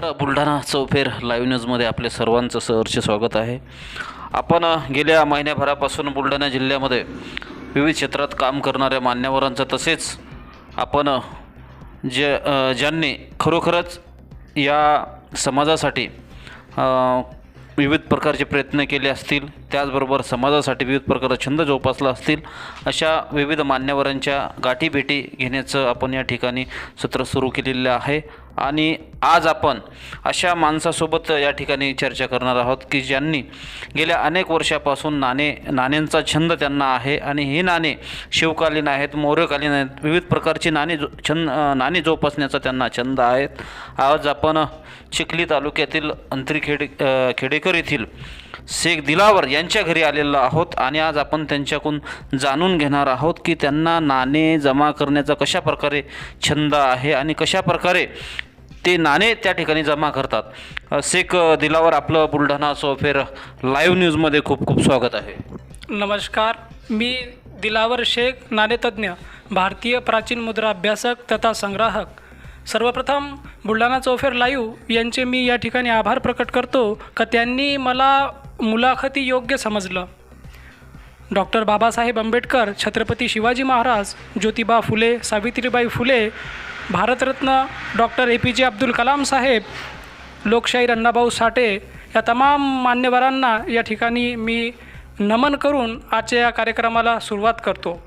नमस्कार बुलढाणा चौफेर लाईव्ह न्यूजमध्ये आपले सर्वांचं सहर्ष स्वागत आहे. आपण गेल्या महिन्याभरापासून बुलढाणा जिल्ह्यामध्ये विविध क्षेत्रात काम करणाऱ्या मान्यवरांचं तसेच आपण जे ज्यांनी खरोखरच या समाजासाठी विविध प्रकारचे प्रयत्न केले असतील त्याचबरोबर समाजासाठी विविध प्रकारचा छंद जोपासला असतील अशा विविध मान्यवरांच्या गाठीभेटी घेण्याचं आपण या ठिकाणी सत्र सुरू केलेलं आहे. आणि आज आपण अशा माणसासोबत या ठिकाणी चर्चा करणार आहोत की ज्यांनी गेल्या अनेक वर्षापासून नाणे नाण्यांचा छंद त्यांना आहे आणि ही नाणे शिवकालीन आहेत मौर्यकालीन आहेत. विविध प्रकारची नाणी जो छंद नाणी जोपासण्याचा त्यांना छंद आहेत. आज आपण चिखली तालुक्यातील अंतरी खेडे खेडेकर येथील शेख दिलावर यांच्या घरी आलेलो आहोत आणि आज आपण त्यांच्याकडून जाणून घेणार आहोत की त्यांना नाणे जमा करण्याचा कशा प्रकारे छंद आहे आणि कशा प्रकारे ते नाणे त्या ठिकाणी जमा करतात. शेख दिलावर आपलं बुलढाणा सोफेर लाईव्ह न्यूजमध्ये खूप खूप स्वागत आहे. नमस्कार. मी दिलावर शेख नाणेतज्ञ भारतीय प्राचीन मुद्रा अभ्यासक तथा संग्राहक. सर्वप्रथम बुलढाणा चौफेर लाईव्ह यांचे मी या ठिकाणी आभार प्रकट करतो का त्यांनी मला मुलाखती योग्य समजलं. Doctor Babasaheb Ambedkar Chhatrapati Shivaji Maharaj Jyotiba Phule Savitribai Phule Bharat Ratna doctor A P J Abdul Kalam साहेब लोकशाहीर अण्णाभाऊ साठे या तमाम मान्यवरांना या ठिकाणी मी नमन करून आजच्या या कार्यक्रमाला सुरुवात करतो.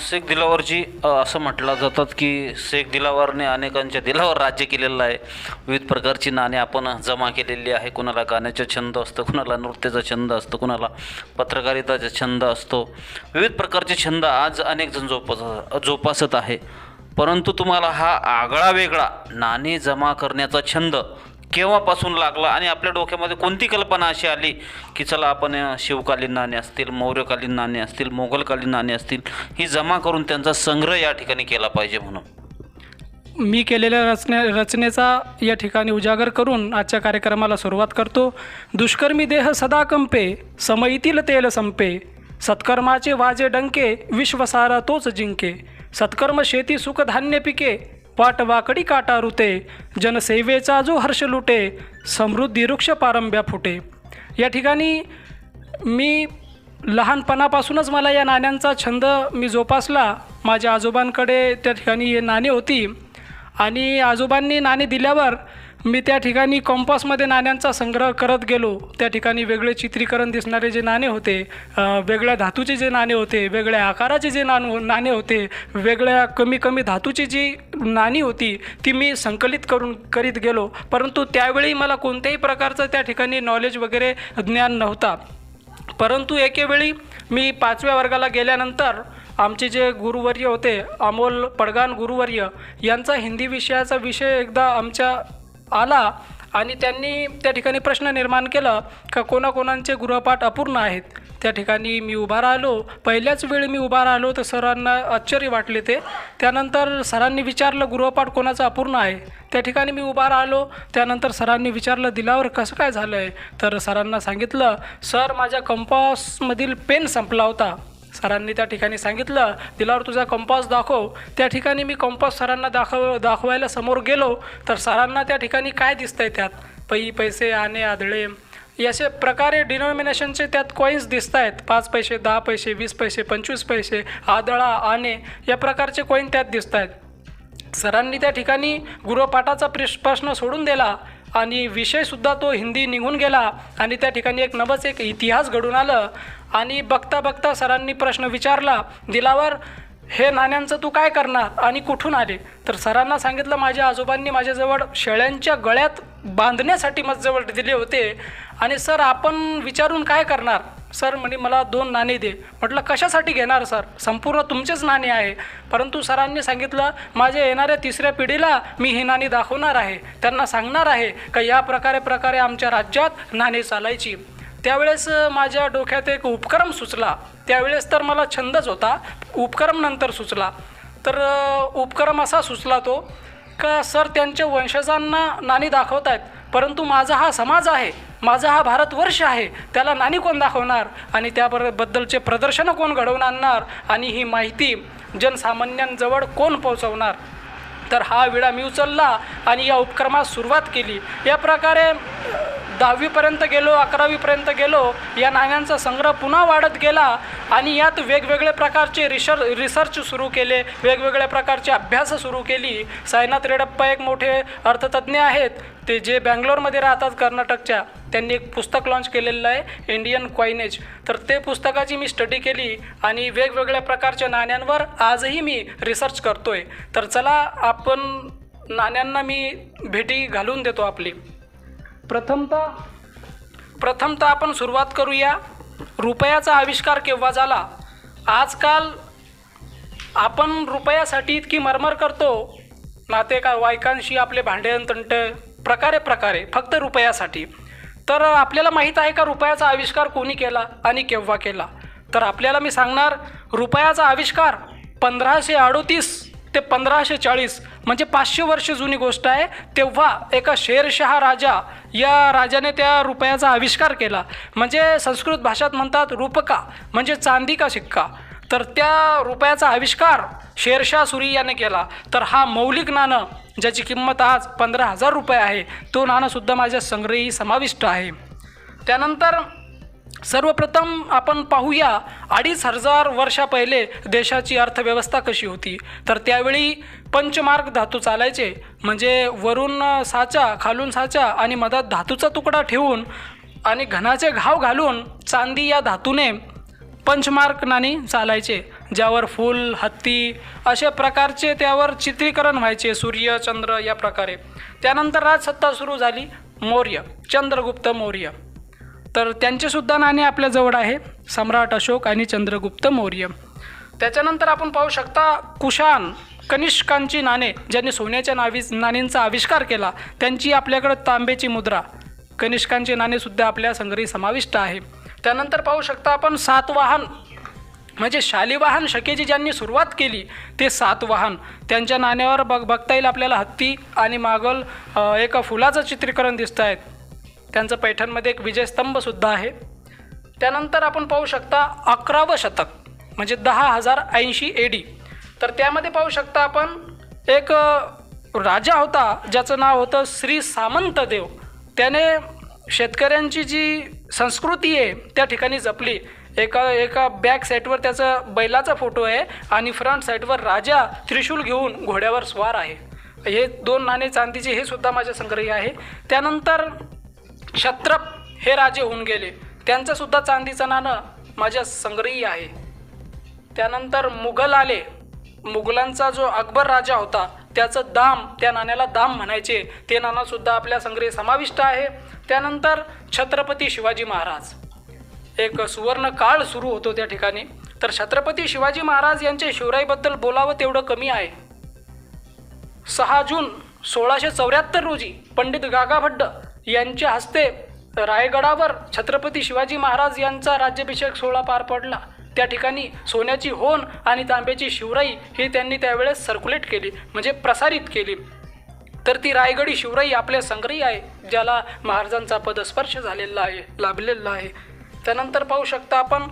शेख दिलावरजी असं म्हटलं जातात की शेख दिलावरने अनेकांच्या दिलावर राज्य केलेलं आहे. विविध प्रकारची नाणी आपण जमा केलेली आहे. कुणाला गाण्याचा छंद असतो कुणाला नृत्याचा छंद असतो कुणाला पत्रकारिताचा छंद असतो. विविध प्रकारचे छंद आज अनेक जण जोपास जोपासत आहे. परंतु तुम्हाला हा आगळा वेगळा नाणी जमा करण्याचा छंद केव्हापासून लागला आणि आपल्या डोक्यामध्ये कोणती कल्पना अशी आली की चला आपण शिवकालीन नाणे असतील मौर्यकालीन नाणे असतील मोगलकालीन नाणे असतील ही जमा करून त्यांचा संग्रह या ठिकाणी केला पाहिजे म्हणून? मी केलेल्या रचने रचनेचा या ठिकाणी उजागर करून आजच्या कार्यक्रमाला सुरुवात करतो. दुष्कर्मी देह सदा कंपे समयीतील तेल संपे. सत्कर्माचे वाजे डंके विश्वसारा तोच जिंके. सत्कर्म शेती सुख धान्य पिके पाट वाकडी काटा रुते जनसेवेचा जो हर्ष लुटे समृद्धी वृक्ष पारंब्या फुटे. या ठिकाणी मी लहानपणापासूनच मला या नाण्यांचा छंद मी जोपासला. माझ्या आजोबांकडे त्या ठिकाणी हे नाणी होती आणि आजोबांनी नाणी दिल्यावर मी त्या ठिकाणी कॉम्पासमध्ये नाण्यांचा संग्रह करत गेलो. त्या ठिकाणी वेगळे चित्रीकरण दिसणारे जे नाणे होते वेगळ्या धातूचे जे नाणे होते वेगळ्या आकाराचे जे नाणू नाणे होते वेगळ्या कमी कमी धातूची जी नाणी होती ती मी संकलित करून करीत गेलो. परंतु त्यावेळी मला कोणत्याही प्रकारचं त्या ठिकाणी नॉलेज वगैरे ज्ञान नव्हता. परंतु एकेवेळी मी पाचव्या वर्गाला गेल्यानंतर आमचे जे गुरुवर्य होते अमोल पडगान गुरुवर्य यांचा हिंदी विषयाचा विषय एकदा आमच्या आला आणि त्यांनी त्या ठिकाणी प्रश्न निर्माण केला का कोणाकोणांचे गृहपाठ अपूर्ण आहेत. त्या ठिकाणी मी उभा राहिलो. पहिल्याच वेळी मी उभा राहिलो तर सरांना आश्चर्य वाटले ते. त्यानंतर सरांनी विचारलं गृहपाठ कोणाचा अपूर्ण आहे? त्या ठिकाणी मी उभा राहिलो. त्यानंतर सरांनी विचारलं दिलावर कसं काय झालं आहे तर सरांना सांगितलं सर माझ्या कंपासमधील पेन संपला होता. सरांनी त्या ठिकाणी सांगितलं दिलावर तुझा कंपास दाखव. त्या ठिकाणी मी कंपास सरांना दाखव दाखवायला समोर गेलो तर सरांना त्या ठिकाणी काय दिसतंय त्यात? पै पैसे आणे आदळे. याचे प्रकारे डिनॉमिनेशनचे त्यात कॉईन्स दिसत आहेत पाच पैसे दहा पैसे वीस पैसे पंचवीस पैसे आदळा आणे या प्रकारचे कॉईन त्यात दिसत आहेत सरांनी त्या ठिकाणी गृहपाठाचा प्रश्न सोडून दिला. आणि विषयसुद्धा तो हिंदी निघून गेला आणि त्या ठिकाणी एक नवच एक इतिहास घडून आलं. आणि बघता बघता सरांनी प्रश्न विचारला दिलावर हे नाण्यांचं तू काय करणार? आणि कुठून आले? तर सरांना सांगितलं माझ्या आजोबांनी माझ्याजवळ शेळ्यांच्या गळ्यात बांधण्यासाठी माझ्याजवळ दिले होते. आणि सर आपण विचारून काय करणार? सर म्हणे मला दोन नाणे दे. म्हटलं कशासाठी घेणार सर? संपूर्ण तुमचेच नाणे आहे. परंतु सरांनी सांगितलं माझ्या येणाऱ्या तिसऱ्या पिढीला मी ही नाणी दाखवणार आहे. त्यांना सांगणार आहे का या प्रकारे प्रकारे आमच्या राज्यात नाणी चालायची. त्यावेळेस माझ्या डोक्यात एक उपक्रम सुचला. त्यावेळेस तर मला छंदच होता. उपक्रम नंतर सुचला. तर उपक्रम असा सुचला तो का सर त्यांच्या वंशजांना नाणी दाखवत आहेत? परंतु माझा हा समाज आहे माझा हा भारतवर्ष आहे त्याला नाणी कोण दाखवणार? आणि त्याबद्दलचे प्रदर्शनं कोण घडवून आणणार? आणि ही माहिती जनसामान्यांजवळ कोण पोहोचवणार? तर हा विडा मी उचलला आणि या उपक्रमास सुरुवात केली. या प्रकारे दहावीपर्यंत गेलो अकरावीपर्यंत गेलो या नाण्यांचा संग्रह पुन्हा वाढत गेला आणि यात वेगवेगळे प्रकारचे रिसर रिसर्च सुरू केले वेगवेगळ्या प्रकारचे अभ्यास सुरू केली. साईनाथ रेडप्पा एक मोठे अर्थतज्ज्ञ आहेत. ते जे बँगलोरमध्ये राहतात कर्नाटकच्या. त्यांनी एक पुस्तक लॉन्च केलेलं आहे इंडियन क्वायनेज तर ते पुस्तकाची मी स्टडी केली आणि वेगवेगळ्या प्रकारच्या नाण्यांवर आजही मी रिसर्च करतो आहे तर चला आपण नाण्यांना मी भेटी घालून देतो आपली. प्रथमतः प्रथमतः आपण सुरुवात करूया. रुपयाचा आविष्कार केव्हा झाला? आजकाल आपण रुपयासाठी इतकी मरमर करतो. नाते का वायकांशी आपले भांडण तंट प्रकारे प्रकारे फक्त रुपयासाठी. तर आपल्याला माहीत आहे का रुपयाचा आविष्कार कोणी केला आणि केव्हा केला? तर आपल्याला मी सांगणार रुपयाचा आविष्कार पंधराशे अडोतीस ते पंधराशे चाळीस म्हणजे पाचशे वर्ष जुनी गोष्ट आहे. तेव्हा एका शेरशहा राजा या राजाने त्या रुपयाचा आविष्कार केला. म्हणजे संस्कृत भाषेत म्हणतात रूपका म्हणजे चांदी का शिक्का. तर त्या रुपयाचा आविष्कार शेरशाह सुरी याने केला. तर हा मौलिक नाणं ज्याची किंमत आज पंधरा हजार रुपये आहे तो नाणंसुद्धा माझ्या संग्रही समाविष्ट आहे. त्यानंतर सर्वप्रथम आपण पाहूया अडीच हजार वर्षा पहिले देशाची अर्थव्यवस्था कशी होती. तर त्यावेळी पंचमार्ग धातू चालायचे म्हणजे वरून साचा खालून साचा आणि मधात धातूचा तुकडा ठेवून आणि घनाचे घाव घालून चांदी या धातूने पंचमार्क नाणी चालायचे ज्यावर फूल हत्ती अशा प्रकारचे त्यावर चित्रीकरण व्हायचे सूर्य चंद्र या प्रकारे. त्यानंतर राजसत्ता सुरू झाली मौर्य चंद्रगुप्त मौर्य. तर त्यांचेसुद्धा नाणे आपल्याजवळ आहे सम्राट अशोक आणि चंद्रगुप्त मौर्य. त्याच्यानंतर आपण पाहू शकता कुशान कनिष्कांची नाणे ज्यांनी सोन्याच्या नावी नाणींचा आविष्कार केला त्यांची आपल्याकडे तांब्याची मुद्रा. कनिष्कांची नाणेसुद्धा आपल्या संग्रही समाविष्ट आहे. त्यानंतर पाहू शकता आपण सातवाहन म्हणजे शालिवाहन शकेची ज्यांनी सुरुवात केली ते सातवाहन त्यांच्या नाण्यावर बघ बघता येईल आपल्याला हत्ती आणि मागल एका फुलाचं चित्रीकरण दिसत आहेत त्यांचं पैठणमध्ये एक विजयस्तंभसुद्धा आहे. त्यानंतर आपण पाहू शकता अकरावं शतक म्हणजे दहा हजार ऐंशी ए डी तर त्यामध्ये पाहू शकता आपण एक राजा होता ज्याचं नाव होतं श्री सामंतदेव. त्याने शेतकऱ्यांची जी संस्कृती आहे त्या ठिकाणी जपली. एका एका बॅक साईडवर त्याचा बैलाचा फोटो आहे आणि फ्रंट साईडवर राजा त्रिशूल घेऊन घोड्यावर स्वार आहे. हे दोन नाणे चांदीचे हे सुद्धा माझ्या संग्रही आहे. त्यानंतर क्षत्रप हे राजे होऊन गेले. त्यांचंसुद्धा चांदीचं नाणं माझ्या संग्रही आहे. त्यानंतर मुघल आले. मुघलांचा जो अकबर राजा होता त्याचं दाम त्या नाण्याला दाम म्हणायचे. ते नाणंसुद्धा आपल्या संग्रही समाविष्ट आहे. त्यानंतर छत्रपती शिवाजी महाराज. एक सुवर्ण काळ सुरू होतो त्या ठिकाणी. तर छत्रपती शिवाजी महाराज यांच्या शिवराईबद्दल बोलावं तेवढं कमी आहे. सहा जून सोळाशे चौऱ्याहत्तर रोजी पंडित गागाभड्ड यांच्या हस्ते रायगडावर छत्रपती शिवाजी महाराज यांचा राज्याभिषेक सोहळा पार पडला. त्या ठिकाणी सोन्याची होन आणि तांब्याची शिवराई ही त्यांनी त्यावेळेस सर्क्युलेट केली म्हणजे प्रसारित केली. तर ती रायगडी शिवराई आपल्या संग्रही आहे ज्याला महाराजांचा पदस्पर्श झालेला आहे लाभलेला आहे. त्यानंतर पाहू शकता आपण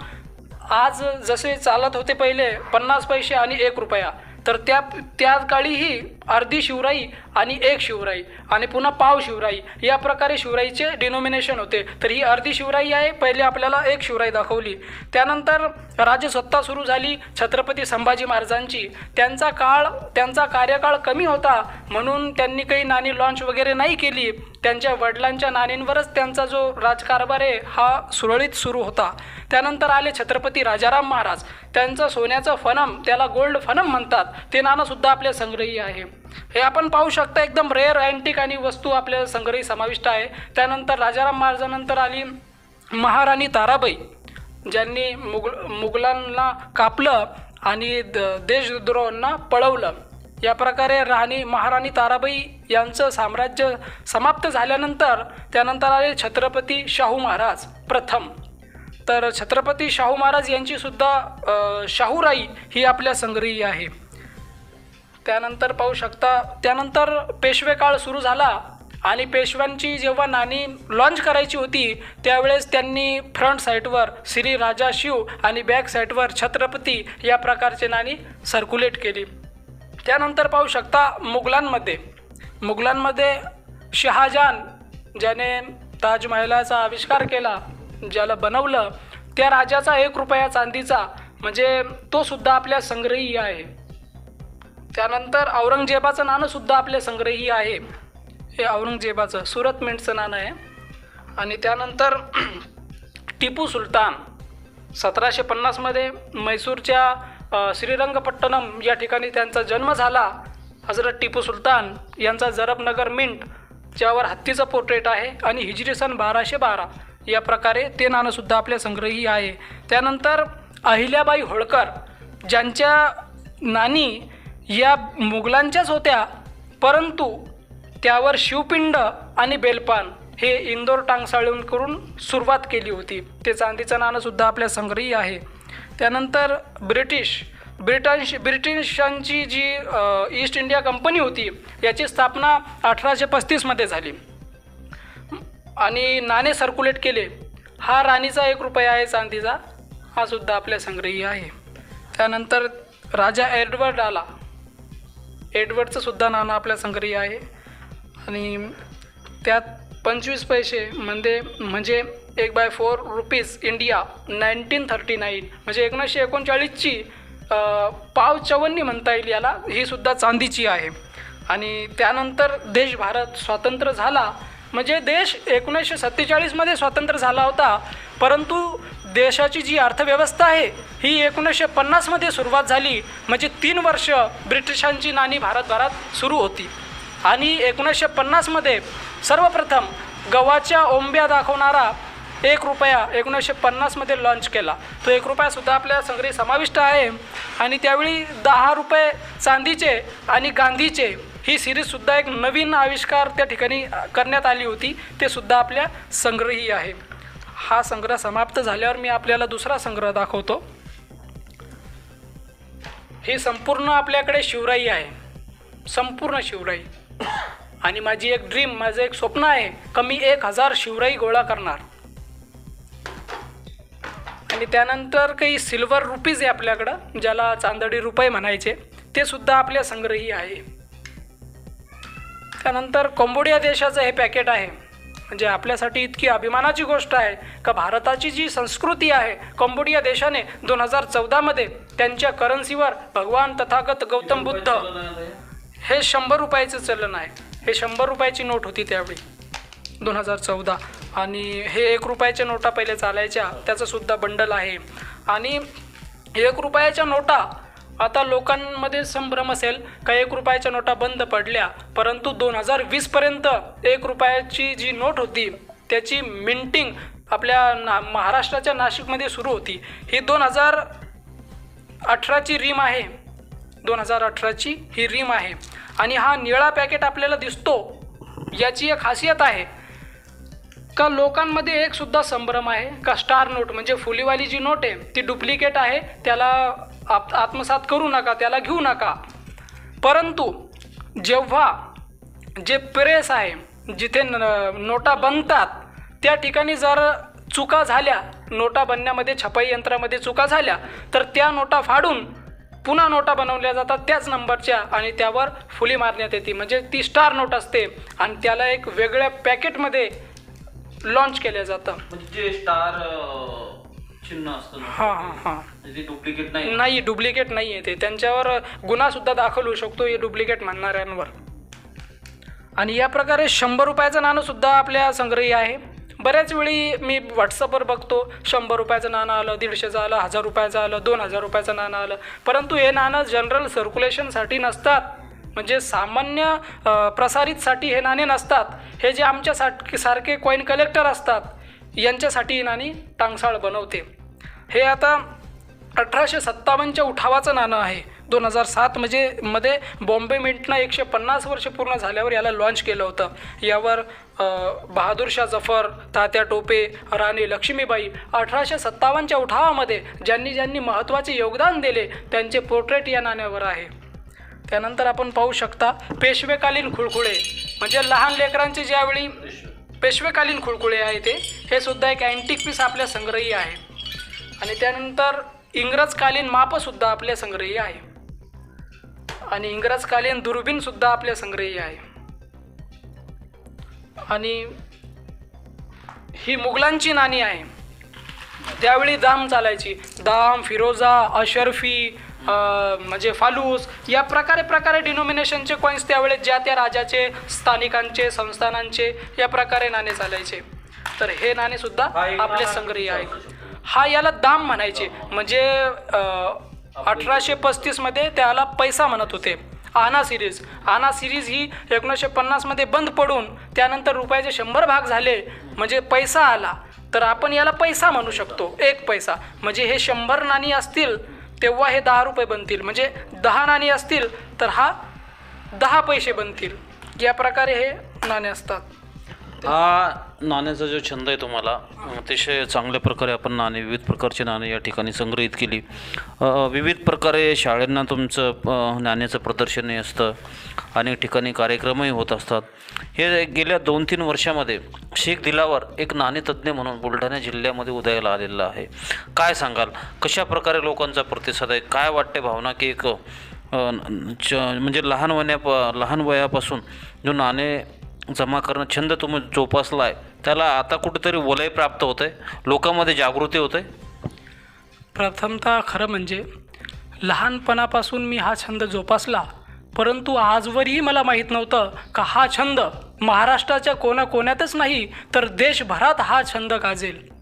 आज जसे चालत होते पहिले पन्नास पैसे आणि एक रुपया तर त्या त्या काळीही अर्धी शिवराई आणि एक शिवराई आणि पुन्हा पाव शिवराई. या प्रकारे शिवराईचे डिनोमिनेशन होते. तर ही अर्धी शिवराई आहे. पहिले आपल्याला एक शिवराई दाखवली. त्यानंतर राजसत्ता सुरू झाली. छत्रपती संभाजी महाराजांची. त्यांचा काळ त्यांचा कार्यकाळ कमी होता. म्हणून त्यांनी काही नाणी लॉन्च वगैरे नाही केली. त्यांच्या वडिलांच्या नाणींवरच त्यांचा जो राजकारभार आहे हा सुरळीत सुरू होता. त्यानंतर आले छत्रपती राजाराम महाराज. त्यांचं सोन्याचं फनम त्याला गोल्ड फनम म्हणतात. ते नाणंसुद्धा आपल्या संग्रही आहे. हे आपण पाहू शकता एकदम रेअर अँटिक आणि वस्तू आपल्या संग्रही समाविष्ट आहे. त्यानंतर राजाराम महाराजानंतर आली महाराणी ताराबाई ज्यांनी मुगल मुघलांना कापलं आणि द देशद्रोहांना पळवलं. या प्रकारे राणी महाराणी ताराबाई यांचं साम्राज्य समाप्त झाल्यानंतर त्यानंतर आले छत्रपती शाहू महाराज प्रथम. तर छत्रपती शाहू महाराज यांची सुद्धा शाहूराई ही आपल्या संग्रही आहे. त्यानंतर पाहू शकता त्यानंतर पेशवे काळ सुरू झाला आणि पेशव्यांची जेव्हा नाणी लॉन्च करायची होती त्यावेळेस त्यांनी फ्रंट साईडवर श्री राजा शिव आणि बॅक साईडवर छत्रपती या प्रकारचे नाणी सर्क्युलेट केली. त्यानंतर पाहू शकता मुघलांमध्ये. मुघलांमध्ये शहाजहान ज्याने ताजमहलाचा आविष्कार केला ज्याला बनवलं त्या राजाचा एक रुपया चांदीचा म्हणजे तो सुद्धा आपल्या संग्रही आहे. त्यानंतर औरंगजेबाचं नाणं सुद्धा आपल्या संग्रही आहे. हे औरंगजेबाचं सुरत मिंटचं नाणं आहे. आणि त्यानंतर टिपू सुलतान सतराशे पन्नासमध्ये म्हैसूरच्या श्रीरंगपट्टणम या ठिकाणी त्यांचा जन्म झाला. हजरत टिपू सुलतान यांचा जरबनगर मिंट ज्यावर हत्तीचं पोर्ट्रेट आहे आणि हिजरी सन बाराशे बारा या प्रकारे ते नाणंसुद्धा आपल्या संग्रही आहे. त्यानंतर अहिल्याबाई होळकर ज्यांच्या नाणी या मुघलांच्याच होत्या. परंतु त्यावर शिवपिंड आणि बेलपान हे इंदोर टांगसाळून करून सुरुवात केली होती. ते चांदीचं नाणंसुद्धा आपल्या संग्रही आहे. त्यानंतर ब्रिटिश ब्रिटन्श ब्रिटिशांची जी ईस्ट इंडिया कंपनी होती याची स्थापना अठराशे पस्तीसमध्ये झाली. आणि नाणे सर्क्युलेट केले. हा राणीचा एक रुपया आहे चांदीचा. हा सुद्धा आपल्या संग्रही आहे. त्यानंतर राजा एडवर्ड आला. एडवर्डचं सुद्धा नाणं आपल्या संग्रही आहे. आणि त्यात पंचवीस पैसे म्हणजे म्हणजे एक by four rupees India nineteen thirty nine म्हणजे एकोणीसशे एकोणचाळीसची पाव चवन्नी म्हणता येईल याला ही सुद्धा चांदीची आहे. आणि त्यानंतर देश भारत स्वातंत्र्य झाला म्हणजे देश एकोणीसशे सत्तेचाळीसमध्ये स्वातंत्र्य झाला होता परंतु देशाची जी अर्थव्यवस्था आहे ही एकोणीसशे पन्नासमध्ये सुरुवात झाली. म्हणजे तीन वर्ष ब्रिटिशांची नाणी भारतभरात सुरू होती. आणि एकोणीसशे पन्नासमध्ये सर्वप्रथम गव्हाच्या ओंब्या दाखवणारा एक रुपया एकोणीसशे पन्नासमध्ये लॉन्च केला. तो एक रुपयासुद्धा आपल्या संग्रही समाविष्ट आहे. आणि त्यावेळी दहा रुपये चांदीचे आणि गांधीचे ही सिरीजसुद्धा एक नवीन आविष्कार त्या ठिकाणी करण्यात आली होती. ते सुद्धा आपल्या संग्रही आहे. हा संग्रह समाप्त झाल्यावर मी आपल्याला दुसरा संग्रह दाखवतो. ही संपूर्ण आपल्याकडे शिवराई आहे. संपूर्ण शिवराई. आणि माझी एक ड्रीम माझं एक स्वप्न आहे कमी एक हजार शिवराई गोळा करणार? आणि त्यानंतर काही सिल्वर रुपीज आहे आपल्याकडं ज्याला चांदडी रुपये म्हणायचे. ते सुद्धा आपल्या संग्रही आहे. त्यानंतर कंबोडिया देशाचं हे पॅकेट आहे. म्हणजे आपल्यासाठी इतकी अभिमानाची गोष्ट आहे का भारताची जी संस्कृती आहे कंबोडिया देशाने दोन हजार चौदामध्ये त्यांच्या करन्सीवर भगवान तथागत गौतम बुद्ध हे शंभर रुपयाचं चलन आहे. हे शंभर रुपयाची नोट होती त्यावेळी दोन हजार चौदा. आणि हे एक रुपयाच्या नोटा पहिले चालायच्या त्याचं सुद्धा बंडल आहे. आणि एक रुपयाच्या नोटा आता लोकांमध्ये संभ्रम असेल का एक रुपयाच्या नोटा बंद पडल्या परंतु दोन हजार वीसपर्यंत एक रुपयाची जी नोट होती त्याची मिंटिंग आपल्या ना महाराष्ट्राच्या नाशिकमध्ये सुरू होती. ही दोन हजार अठराची रीम आहे. दोन हजार अठराची ही रीम आहे. आणि हा निळा पॅकेट आपल्याला दिसतो याची एक खासियत आहे. का लोकांमध्ये एक सुद्धा संभ्रम आहे का स्टार नोट म्हणजे फुलीवाली जी नोट आहे ती डुप्लिकेट आहे त्याला आप आत्मसात करू नका त्याला घेऊ नका. परंतु जेव्हा जे प्रेस आहे जिथे न- नोटा बनतात त्या ठिकाणी जर चुका झाल्या नोटा बनण्यामध्ये छपाई यंत्रामध्ये चुका झाल्या तर त्या नोटा फाडून पुन्हा नोटा बनवल्या जातात त्याच नंबरच्या आणि त्यावर फुली मारण्यात येते. म्हणजे ती स्टार नोट असते आणि त्याला एक वेगळ्या पॅकेटमध्ये लॉन्च केलं जातं. म्हणजे जे स्टार चिन्ह असतं ना? हां हां हां. ते डुप्लिकेट नाही. नाही डुप्लिकेट नाही आहे ते. त्यांच्यावर गुन्हासुद्धा दाखल होऊ शकतो हे डुप्लिकेट म्हणणाऱ्यांवर आणि या प्रकारे शंभर रुपयाचं नाणंसुद्धा आपल्या संग्रही आहे. बऱ्याच वेळी मी व्हॉट्सअपवर बघतो शंभर रुपयाचं नाणं आलं दीडशेचं आलं हजार रुपयाचं आलं दोन हजार रुपयाचं नाणं आलं. परंतु हे नाणं जनरल सर्क्युलेशनसाठी नसतात. म्हणजे सामान्य अ, प्रसारितसाठी हे नाणे नसतात. हे जे आमच्यासाठी सारखे कॉईन कलेक्टर असतात यांच्यासाठी ही नाणी टांगसाळ बनवते. हे आता अठराशे सत्तावन्नच्या उठावाचं नाणं आहे. दोन हजार सात म्हणजे मध्ये बॉम्बे मिंटनं एकशे पन्नास वर्ष पूर्ण झाल्यावर याला लॉन्च केलं होतं. यावर अ, बहादूर शाह जफर तात्या टोपे राणी लक्ष्मीबाई अठराशे सत्तावन्नच्या उठावामध्ये ज्यांनी ज्यांनी महत्त्वाचे योगदान दिले त्यांचे पोर्ट्रेट या नाण्यावर आहे. त्यानंतर आपण पाहू शकता पेशवेकालीन खुळखुळे. म्हणजे लहान लेकरांचे ज्यावेळी पेशवेकालीन खुळखुळे आहे ते हे सुद्धा एक अँटिक पीस आपल्या संग्रही आहे. आणि त्यानंतर इंग्रजकालीन मापसुद्धा आपल्या संग्रही आहे. आणि इंग्रजकालीन दुर्बीणसुद्धा आपल्या संग्रही आहे. आणि ही मुघलांची नाणी आहे. त्यावेळी दाम चालायची. दाम फिरोजा अशर्फी म्हणजे फालूस या प्रकारे प्रकारे डिनोमिनेशनचे कॉईन्स त्यावेळेस ज्या त्या राजाचे स्थानिकांचे संस्थानांचे या प्रकारे नाणे चालायचे. तर हे नाणेसुद्धा आपले संग्रही आहे हा याला दाम म्हणायचे. म्हणजे अठराशे पस्तीसमध्ये त्याला पैसा म्हणत होते. आना सिरीज आना सिरीज ही एकोणीसशे पन्नासमध्ये बंद पडून त्यानंतर रुपयाचे शंभर भाग झाले. म्हणजे पैसा आला. तर आपण याला पैसा म्हणू शकतो. एक पैसा. म्हणजे हे शंभर नाणी असतील तेव्हा हे दहा रुपये बनतील. म्हणजे दहा नाणी असतील तर हा दहा पैसे बनतील. या प्रकारे हे नाणे असतात. हा नाण्याचा जो छंद आहे तुम्हाला अतिशय चांगल्या प्रकारे आपण नाणे विविध प्रकारची नाणी या ठिकाणी संग्रहित केली. विविध प्रकारे शाळांना तुमचं नाण्याचं प्रदर्शनही असतं अनेक ठिकाणी कार्यक्रमही होत असतात. हे गेल्या दोन तीन वर्षामध्ये शेख दिलावर एक नाणेतज्ञ म्हणून बुलढाणा जिल्ह्यामध्ये उदयाला आलेला आहे. काय सांगाल? कशा प्रकारे लोकांचा प्रतिसाद आहे? काय वाटते भावना की एक च म्हणजे लहान वया लहान वयापासून जो नाणे जमा करणं छंद तुम्ही जोपासला आहे त्याला आता कुठेतरी वलय प्राप्त होतं आहे लोकांमध्ये जागृती होते प्रथमतः खरं म्हणजे लहानपणापासून मी हा छंद जोपासला परंतु आजवरही मला माहीत नव्हतं का हा छंद महाराष्ट्राच्या कोणाकोण्यातच नाही तर देशभरात हा छंद गाजेल.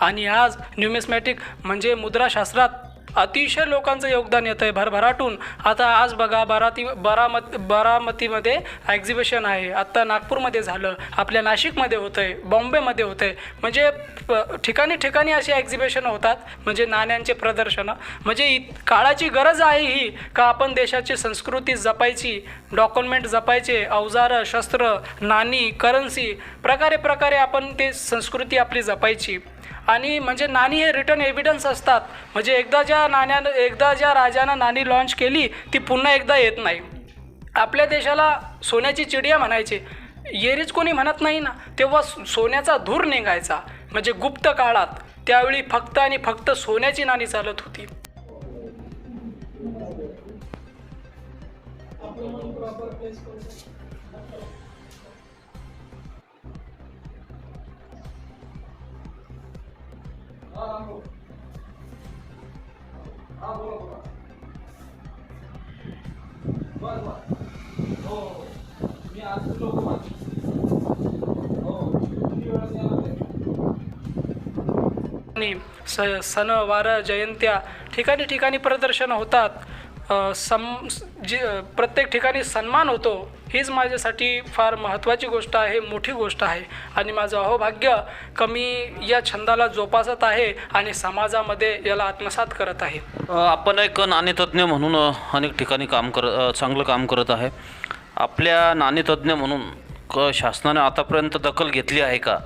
आणि आज न्यूमिस्मॅटिक म्हणजे मुद्राशास्त्रात अतिशय लोकांचं योगदान येतं आहे भरभराटून. आता आज बघा बाराती बारामत बारामतीमध्ये ॲक्झिबिशन आहे. आत्ता नागपूरमध्ये झालं. आपल्या नाशिकमध्ये होतं आहे बॉम्बेमध्ये होतं आहे म्हणजे ठिकाणी ठिकाणी अशी एक्झिबिशन होतात. म्हणजे नाण्यांचे प्रदर्शनं. म्हणजे इत काळाची गरज आहे ही का आपण देशाची संस्कृती जपायची डॉक्युमेंट जपायचे अवजारं शस्त्र नाणी करन्सी प्रकारे प्रकारे आपण ते संस्कृती आपली जपायची. आणि म्हणजे नाणी हे रिटर्न एव्हिडन्स असतात. म्हणजे एकदा ज्या नाण्यानं एकदा ज्या राजानं नाणी लॉन्च केली ती पुन्हा एकदा येत नाही. आपल्या देशाला सोन्याची चिडिया म्हणायचे. येरीच कोणी म्हणत नाही ना. तेव्हा सोन्याचा धूर निघायचा. म्हणजे गुप्त काळात. त्यावेळी फक्त आणि फक्त सोन्याची नाणी चालत होती. स सण वार जयंत्या ठिकाणी ठिकाणी प्रदर्शनं होतात. सम जी प्रत्येक ठिकाणी सन्मान होतो हीच माझ्यासाठी फार महत्त्वाची गोष्ट आहे मोठी गोष्ट आहे. आणि माझं अहोभाग्य कमी या छंदाला जोपासत आहे आणि समाजामध्ये याला आत्मसात करत आहे. आपण एक नाणेतज्ञ म्हणून अनेक ठिकाणी काम कर चांगलं काम करत आहे. आपल्या नाणेतज्ञ म्हणून क शासनाने आतापर्यंत दखल घेतली आहे का?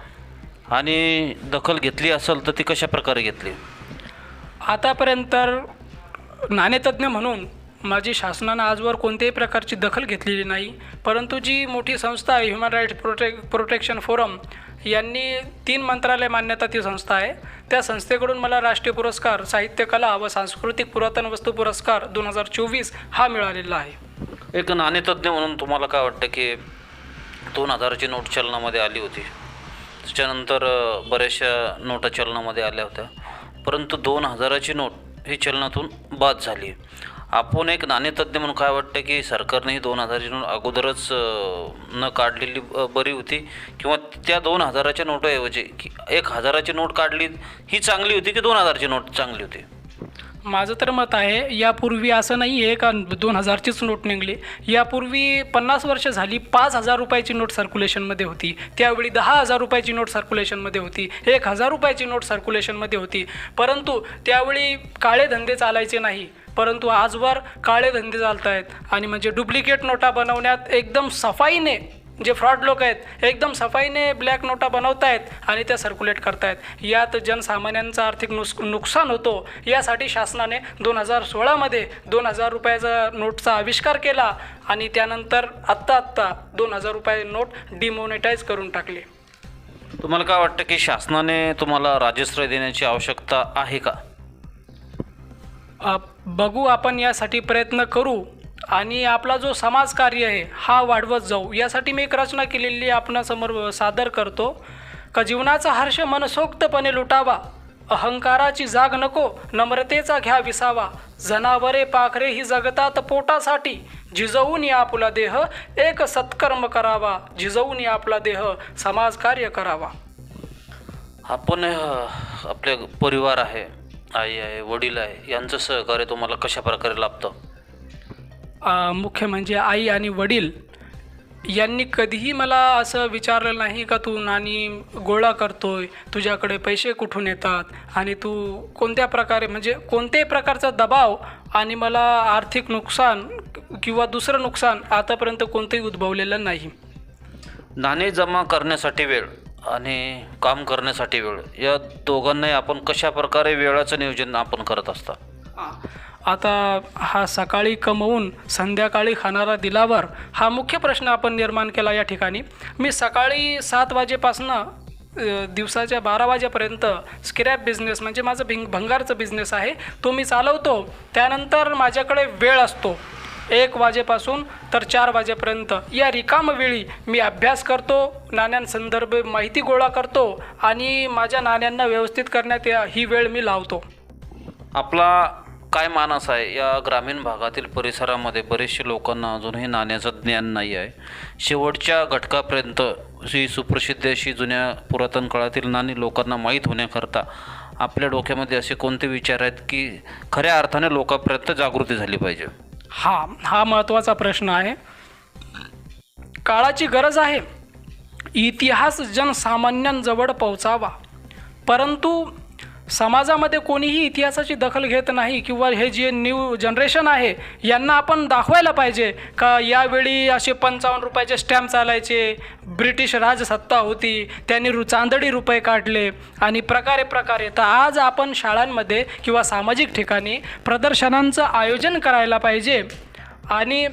आणि दखल घेतली असेल तर ती कशा प्रकारे घेतली? आतापर्यंत नाणेतज्ञ म्हणून माझी शासनानं आजवर कोणत्याही प्रकारची दखल घेतलेली नाही परंतु जी मोठी संस्था आहे human rights protect protection forum यांनी तीन मंत्रालय मान्यता ती संस्था आहे. त्या संस्थेकडून मला राष्ट्रीय पुरस्कार साहित्य कला व सांस्कृतिक पुरातन वस्तू पुरस्कार दोन हजार चोवीस हा मिळालेला आहे. एक नाणेतज्ज्ञ म्हणून तुम्हाला काय वाटतं की दोन हजाराची नोट चलनामध्ये आली होती? त्याच्यानंतर बऱ्याचशा नोटा चलनामध्ये आल्या होत्या. परंतु दोन हजाराची नोट ही चलनातून बाद झाली. आपण एक नाणेतज्ज्ञ म्हणून काय वाटतं की सरकारने ही दोन हजाराची नोट अगोदरच न काढलेली बरी होती? किंवा त्या दोन हजाराच्या नोटाऐवजी की एक हजाराची नोट काढली ही चांगली होती की दोन हजारची नोट चांगली होती? माझं तर मत आहे यापूर्वी असं नाही आहे का दोन हजारचीच नोट निघली. यापूर्वी पन्नास वर्ष झाली पाच हजार रुपयाची नोट सर्क्युलेशनमध्ये होती. त्यावेळी दहा हजार रुपयाची नोट सर्क्युलेशनमध्ये होती. एक हजार रुपयाची नोट सर्क्युलेशनमध्ये होती. परंतु त्यावेळी काळे धंदे चालायचे नाही. परंतु आजवर काळे धंदे चालत आहेत आणि म्हणजे डुप्लिकेट नोटा बनवण्यात एकदम सफाईने जे फ्रॉड लोक आहेत एकदम सफाईने ब्लॅक नोटा बनवत आहेत आणि त्या सर्क्युलेट करतायत. यात जनसामान्यांचं आर्थिक नुस नुकसान होतो. यासाठी शासनाने दोन हजार सोळामध्ये दोन हजार रुपयाचा नोटचा आविष्कार केला आणि त्यानंतर आत्ता आत्ता दोन हजार रुपये नोट डिमॉनिटाईज करून टाकली. तुम्हाला काय वाटतं की शासनाने तुम्हाला राजश्रय देण्याची आवश्यकता आहे का? बघू आपण यासाठी प्रयत्न करू. आणि आपला जो समाजकार्य आहे हा वाढवत जाऊ. यासाठी मी एक रचना केलेली आपणासमोर सादर करतो. का जीवनाचा हर्ष मनसोक्तपणे लुटावा. अहंकाराची जाग नको नम्रतेचा घ्या विसावा. जनावरे पाखरे ही जगतात पोटासाठी. झिजवून या आपला देह एक सत्कर्म करावा. झिजवून या आपला देह समाजकार्य करावा. आपण आपले परिवार आहे आई आहे वडील आहे यांचं सहकार्य तुम्हाला कशा प्रकारे लाभतं? मुख्य म्हणजे आई आणि वडील यांनी कधीही मला असं विचारलं नाही का तू नाणी गोळा करतोय तुझ्याकडे पैसे कुठून येतात आणि तू कोणत्या प्रकारे म्हणजे कोणत्याही प्रकारचा दबाव आणि मला आर्थिक नुकसान किंवा दुसरं नुकसान आतापर्यंत कोणतंही उद्भवलेलं नाही. नाणे जमा करण्यासाठी वेळ आणि काम करण्यासाठी वेळ या दोघांनाही आपण कशा प्रकारे वेळाचं नियोजन आपण करत असता? आता हा सकाळी कमवून संध्याकाळी खाणारा दिलावर हा मुख्य प्रश्न आपण निर्माण केला या ठिकाणी. मी सकाळी सात वाजेपासनं दिवसाच्या बारा वाजेपर्यंत स्क्रॅप बिझनेस म्हणजे माझं भिंग भंगारचं बिझनेस आहे. तो मी चालवतो. त्यानंतर माझ्याकडे वेळ असतो. एक वाजेपासून तर चार वाजेपर्यंत. या रिकाम वेळी मी अभ्यास करतो नाण्यांसंदर्भ माहिती गोळा करतो आणि माझ्या नाण्यांना व्यवस्थित करण्यात या ही वेळ मी लावतो. आपला काय मानस आहे? या ग्रामीण भागातील परिसरामध्ये बरेचसे लोकांना अजूनही नाण्याचं ज्ञान नाही आहे. शेवटच्या घटकापर्यंत ही सुप्रसिद्ध अशी जुन्या पुरातन काळातील नाणी लोकांना माहीत होण्याकरता आपल्या डोक्यामध्ये असे कोणते विचार आहेत की खऱ्या अर्थाने लोकांपर्यंत जागृती झाली पाहिजे? हा हा महत्त्वाचा प्रश्न आहे. काळाची गरज आहे. इतिहास जनसामान्यांजवळ पोहोचावा. परंतु समाजामध्ये कोणीही इतिहासाची दखल घेत नाही किंवा हे जे न्यू जनरेशन आहे यांना आपण दाखवायला पाहिजे का यावेळी असे पंचावन्न रुपयाचे स्टॅम्प चालायचे. ब्रिटिश राजसत्ता होती त्यांनी रु चांदडी रुपये काढले आणि प्रकारे प्रकारे तर आज आपण शाळांमध्ये किंवा सामाजिक ठिकाणी प्रदर्शनांचं आयोजन करायला पाहिजे. आणि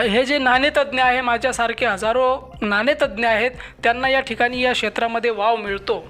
हे जे नाणेतज्ञ आहे माझ्यासारखे हजारो नाणेतज्ञ आहेत त्यांना या ठिकाणी या क्षेत्रामध्ये वाव मिळतो.